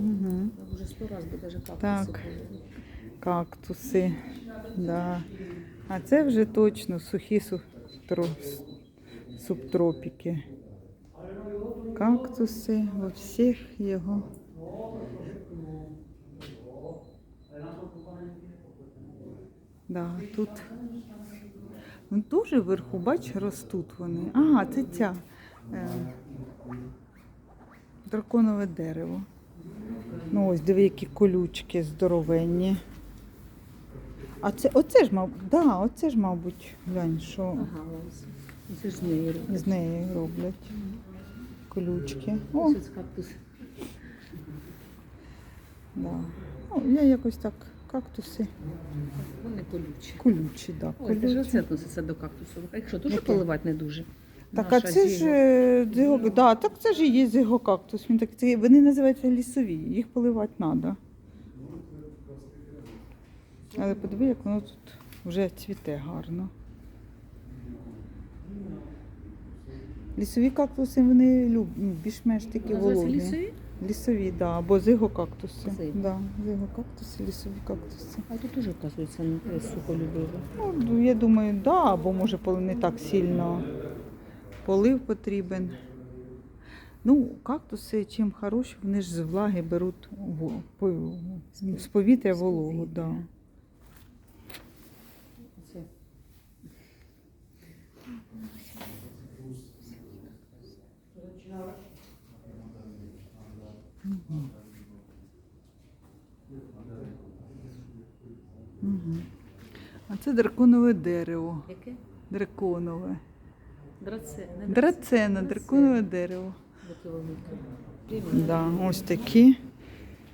Угу. Я вже сто раз би даже кактуси Так. полили. Кактуси. Да. А це вже точно сухі субтро... субтропіки. Кактуси во всіх його. Да, тут ну, дуже вверху, бач, ростуть вони. А, це ця е, драконове дерево. Ну ось диви, які колючки здоровенні. А це оце ж, мабуть, да, оце ж, мабуть, глянь, що Ага, ось. Це ж з неї роблять. з неї роблять. Колючки. О, Ось кактус. да. Ну, я якось так, кактуси. Вони колючі. Колючі, да, Ось це ж колючі. оце относиться до кактусу. А якщо дуже поливати не дуже. Так, а Наша це ж зіга. е, дзиго, да, так це ж і є зигокактус. Він так, це, вони називаються лісові, їх поливати треба. Але подиви, як воно тут вже цвіте гарно. Лісові кактуси вони люб, ну, більш-менш такі Називається вологі. лісові? Лісові, да, або зигокактуси. Зиго. Да, зигокактуси, лісові кактуси. А тут теж, оказується, е, сухо любили. Ну, я думаю, да, або може не так сильно полив потрібен. Ну, кактуси чим хороші, вони ж з влаги беруть з повітря вологу. Да. Угу. А це драконове дерево. Яке? Драконове. Драце. Не Драцена, драконове дерево. Да, ось такі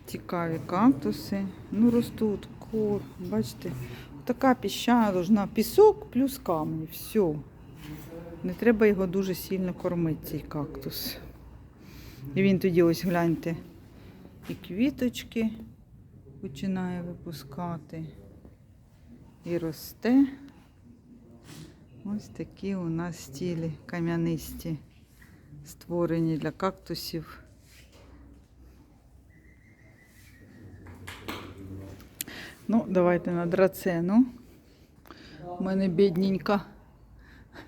цікаві кактуси. Ну, ростуть кор. Бачите, така піщана должна пісок плюс камні. Все. Не треба його дуже сильно кормити, цей кактус. І він тоді ось гляньте. І квіточки починає випускати. І росте. Ось такі у нас стілі кам'янисті, створені для кактусів. Ну, давайте на драцену. У мене бідненька,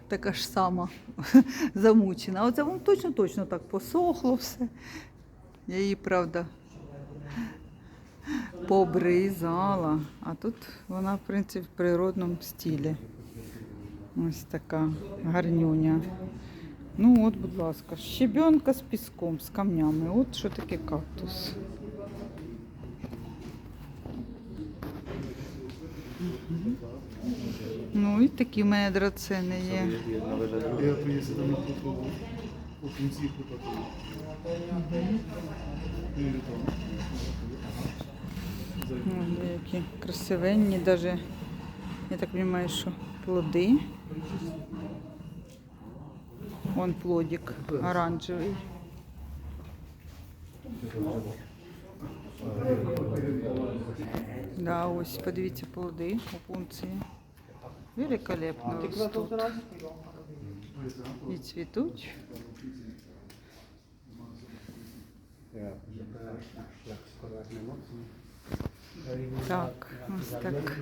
така ж сама замучена. Оце воно точно-точно так посохло все. Я її, правда, пообрізала. А тут вона, в принципі, в природному стилі. Ось така гарнюня. Ну от, будь ласка, щебенка з піском, з камнями. От що таке кактус. Ну і такі в мене драцени є. У кінці які красивенні, даже, я так розумію, що плоди. Вон плодик оранжевий. Да, ось, подивіться плоди опунції. Великолепно ростуть. І цвітуть. Так, ось так.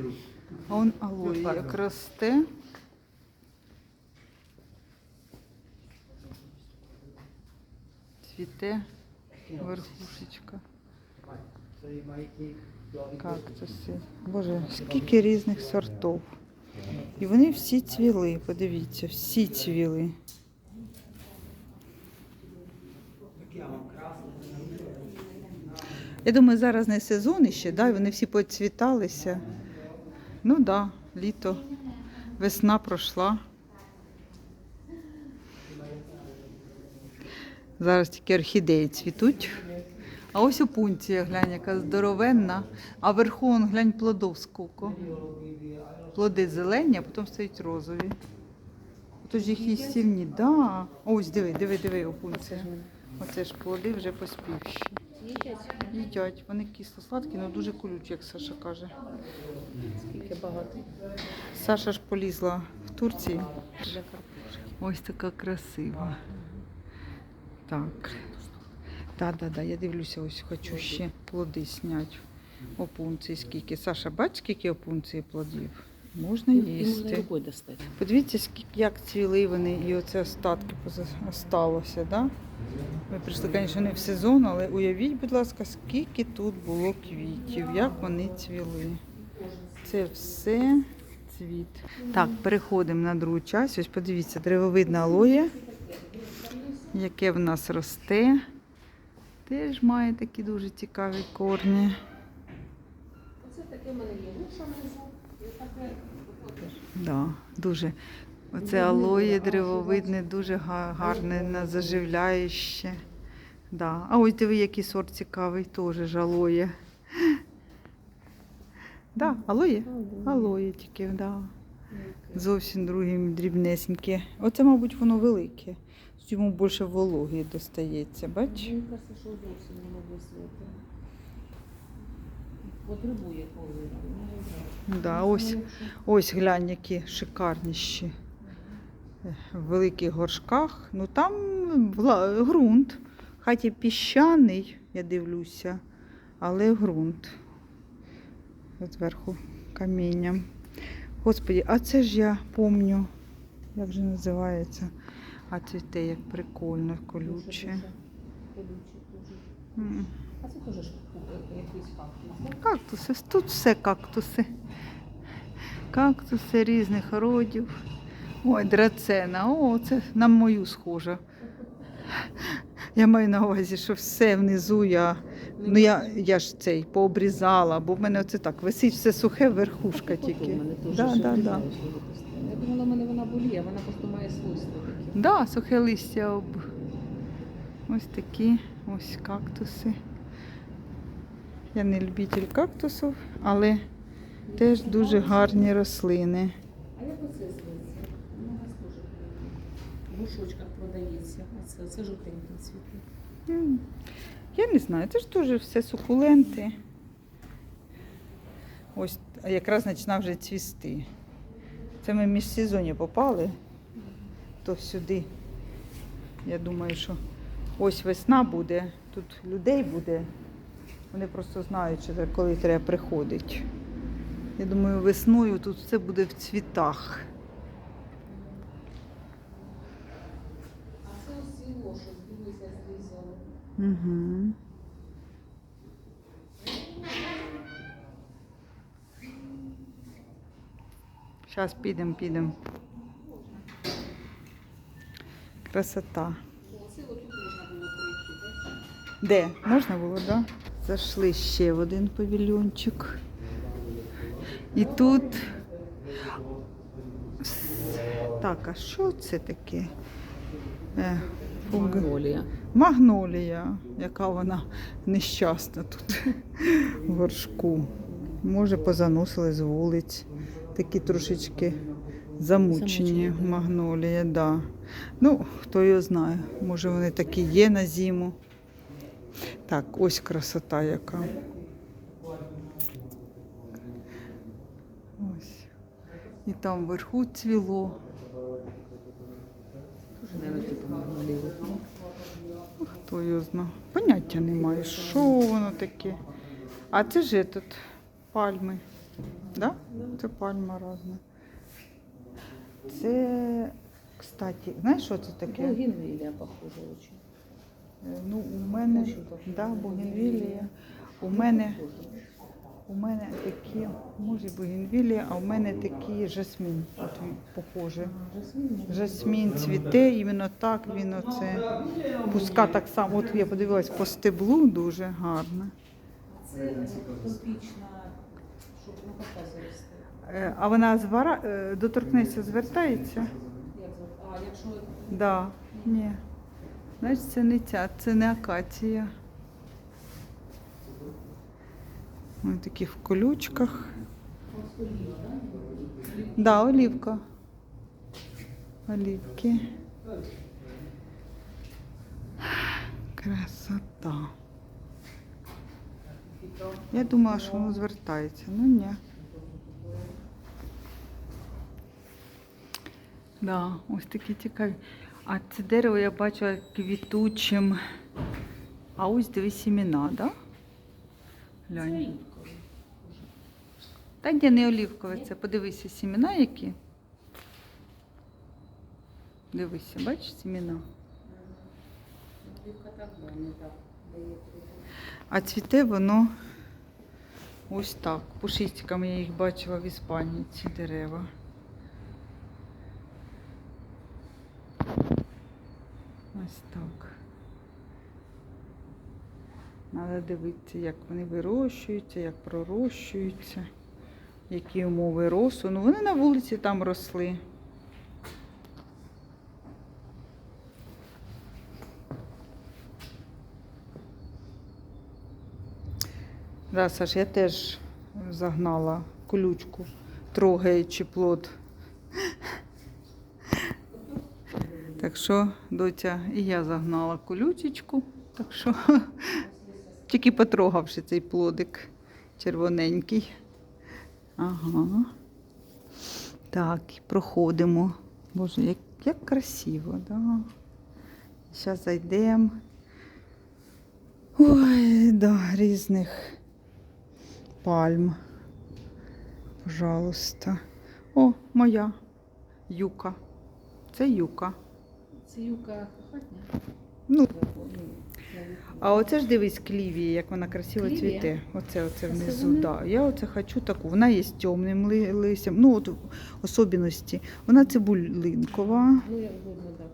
А он алоє як росте. Цвіте верхушечка. Кактуси. Боже, скільки різних сортів. І вони всі цвіли, подивіться, всі цвіли. Я думаю, зараз не сезон іще, да, і вони всі поцвіталися. Ну так, да, літо, весна пройшла. Зараз тільки орхідеї цвітуть. А ось опунція, глянь, яка здоровенна. А вверху, он, глянь, плодов скільки. Плоди зелені, а потім стають розові. Тож їх і сильні. Да. Ось диви, диви, диви, опунція. Оце ж плоди вже поспівші. Їдять. Вони кисло-сладкі, але дуже колючі, як Саша каже. Скільки багато. Саша ж полізла в Турції. Ось така красива. Так. Так, так, так, я дивлюся, ось хочу ще плоди зняти. Опунції скільки. Саша, бач, скільки опунції плодів? Можна І можна їсти. рукою достати. Подивіться, скільки як цвіли вони і оце остатки осталося, да? Ми прийшли, звісно, не в сезон, але уявіть, будь ласка, скільки тут було квітів, як вони цвіли. Це все цвіт. Так, переходимо на другу часть. Ось подивіться, древовидна алоє, яке в нас росте. Теж має такі дуже цікаві корні. Оце таке мене є. Да, дуже. Оце алоє древовидне, дуже гарне, на- заживляюще. Да. А ось диви, який сорт цікавий, теж ж алоє. Да, алоє? Алоє тільки, да. Зовсім другим дрібнесеньке. Оце, мабуть, воно велике. Йому більше вологи достається, бач? Мені зовсім не. Потребує коли. Да, ось, ось глянь, які шикарніші. Е, В великих горшках. Ну там ґрунт. Хаті піщаний, я дивлюся, але ґрунт. Зверху камінням. Господі, а це ж я помню, як же називається. А цвіте як прикольно, колюче. А це теж якийсь кактус. Кактуси, тут все кактуси. Кактуси різних родів. Ой, драцена, о, це на мою схоже. Я маю на увазі, що все внизу я. Ну я, я ж цей пообрізала, бо в мене оце так висить все сухе, верхушка тільки. Да, да, да. Я думала, в мене вона боліє, вона просто має свойства такі. Да, сухе листя об. Ось такі ось кактуси. Я не любитель кактусів, але теж дуже гарні рослини. А як оце зветься? У нас теж в гушочках продається. Оце, це жовтенькі цвіти. Я не знаю, це ж теж все сукуленти. Ось якраз починав вже цвісти. Це ми в міжсезоння попали, то сюди. Я думаю, що ось весна буде, тут людей буде. Вони просто знають, що коли треба приходити. Я думаю, весною тут все буде в цвітах. А це ці лошадь, дивися, зрізали. Угу. Зараз підемо, підемо. Красота. Де? Можна було, так? Да? Зайшли ще в один павільйончик. І тут. Так, а що це таке? Е, Магнолія. Магнолія, яка вона нещасна тут в горшку. Може, позаносили з вулиць. Такі трошечки замучені магнолія, да. Ну, хто його знає, може вони такі є на зиму. Так, ось красота яка. Ось. І там вверху цвіло. Дуже, Хто його знає? Поняття немає, що воно таке. А це ж тут пальми. Да? Це пальма різна. Це, кстати, знаєш, що це таке? Бугенвілля похоже очень. Е, Ну, у мене, да, бугенвілія. У мене, у мене такі, може бугенвілія, а у мене такі жасмін. От він похоже. Жасмін цвіте, іменно так він оце. Пуска так само. От я подивилась по стеблу дуже гарно. Це тропічна, щоб така заросте. Е, А вона звара, е, доторкнеться, звертається? А, якщо Да. Ні. Значить, це не ця, це не акація. Ось такі в колючках. Да, олівка. Олівки. Красота. Я думала, що воно звертається, ну ні. Да, ось такі цікаві. А це дерево я бачила квітучим А ось дивись сімена, да? Це Глянь. олівкове. Та ні, не олівкове, це подивися сімена які. Дивися, бачиш сімена. Так так. А цвіте воно ось так. Пушистиками я їх бачила в Іспанії, ці дерева. Ось так. Треба дивитися, як вони вирощуються, як пророщуються, які умови росту. Ну вони на вулиці там росли. Да, Саш, я теж загнала колючку, трогаючи плод. Так що, доця, і я загнала колючечку, так що тільки потрогавши цей плодик червоненький. Ага. Так, проходимо. Боже, як, як красиво, да. Зараз зайдемо. Ой, да, різних пальм. Пожалуйста. О, моя юка. Це юка. Це юка хатня. Ну, а оце ж дивись клівія, як вона красиво Клівія? цвіте. Оце, оце внизу. Да. Я оце хочу таку. Вона є з темним ли- листям. Ну, от особливості. Вона цибулинкова. Ну, як видно, так,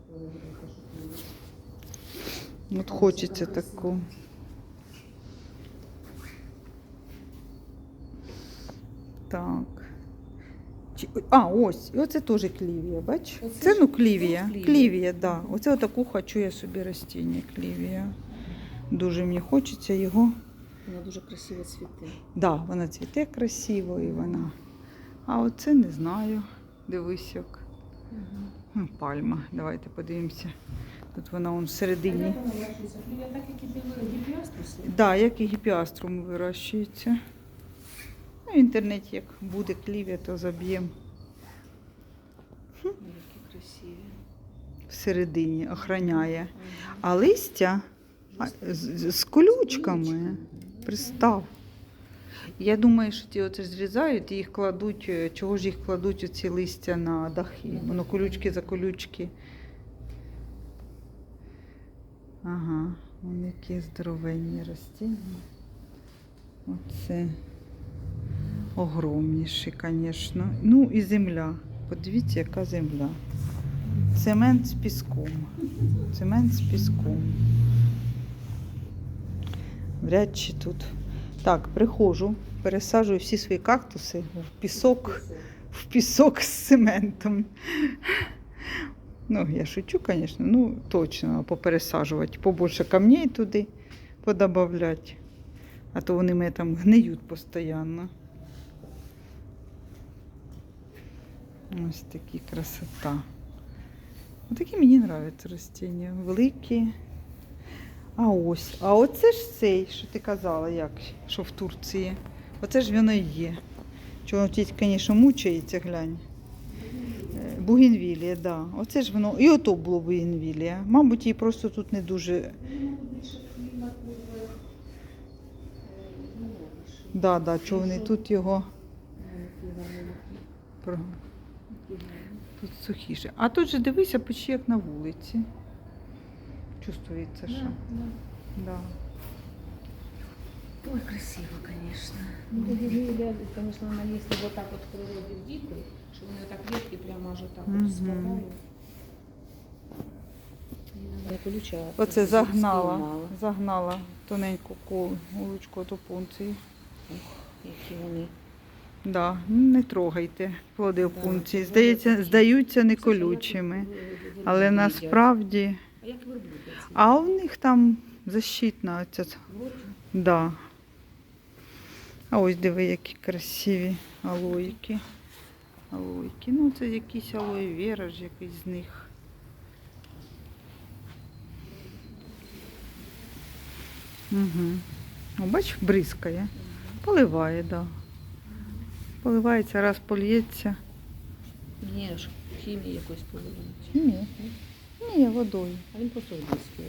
що От хочеться таку. Так. А, ось, і оце теж клівія, бач? Оце Це ну клівія. клівія. Клівія, да. Оце отаку хочу я собі ростіння клівія. Дуже мені хочеться його. Вона дуже красиво цвіте. Да, вона цвіте красиво і вона. А оце не знаю. Дивись як. М, Пальма. Давайте подивимося. Тут вона он всередині. Як вона так, як і гіпіаструси? Да, як і гіпіаструм вирощується. Ну, в інтернеті як буде клівія, то заб'ємо Які красиві. Всередині, охороняє. А листя з, колючками. Пристав. Я думаю, що ті оце зрізають і їх кладуть. е, Чого ж їх кладуть оці листя на дахи? Воно колючки за колючки. Ага, вони які здоровенні ростіння. Оце огромніші, звісно. Ну і земля. Подивіться, яка земля. Цемент з піском. Цемент з піском. Вряд чи тут. Так, приходжу, пересаджую всі свої кактуси в пісок, в пісок з цементом. Ну, я шучу, звісно, ну точно попересаджувати, побольше камней туди подобавлять. А то вони мене там гниють постійно. Ось такі красота. Такі мені подобаються ростіння. Великі. А ось. А оце ж цей, що ти казала, як, що в Турції. Оце ж воно і є. Чого тіть, звісно, мучається, глянь. Е, Бугенвілія, так. Да. Оце ж воно. І ото було бугенвілія. Мабуть, її просто тут не дуже. Да, да, чого вони тут його тут сухіше. А тут же дивися, почти як на вулиці. Чувствується, що. Да. Ой, красиво, конечно. Ну, Бугенвилля, конечно, вона якщо вот так от в природі діти, що вони так ветки прямо аж так Мгм. от спадають. Я колюча. Оце загнала, спіймала. загнала тоненьку ку- вуличку до пункції. Які вони. Да, не трогайте плоди опунції. Здається, здаються не колючими. Але насправді. А у них там защитна оця. Да. А ось диви, які красиві алоїки. Алоїки. Ну, це якісь алої вера ж якийсь з них. Угу. О, бач, бризкає. Поливає, так. Да. Поливається, раз польється. Ні, ж хімії якось поливається. Ні. Ні, водою. А він просто близький.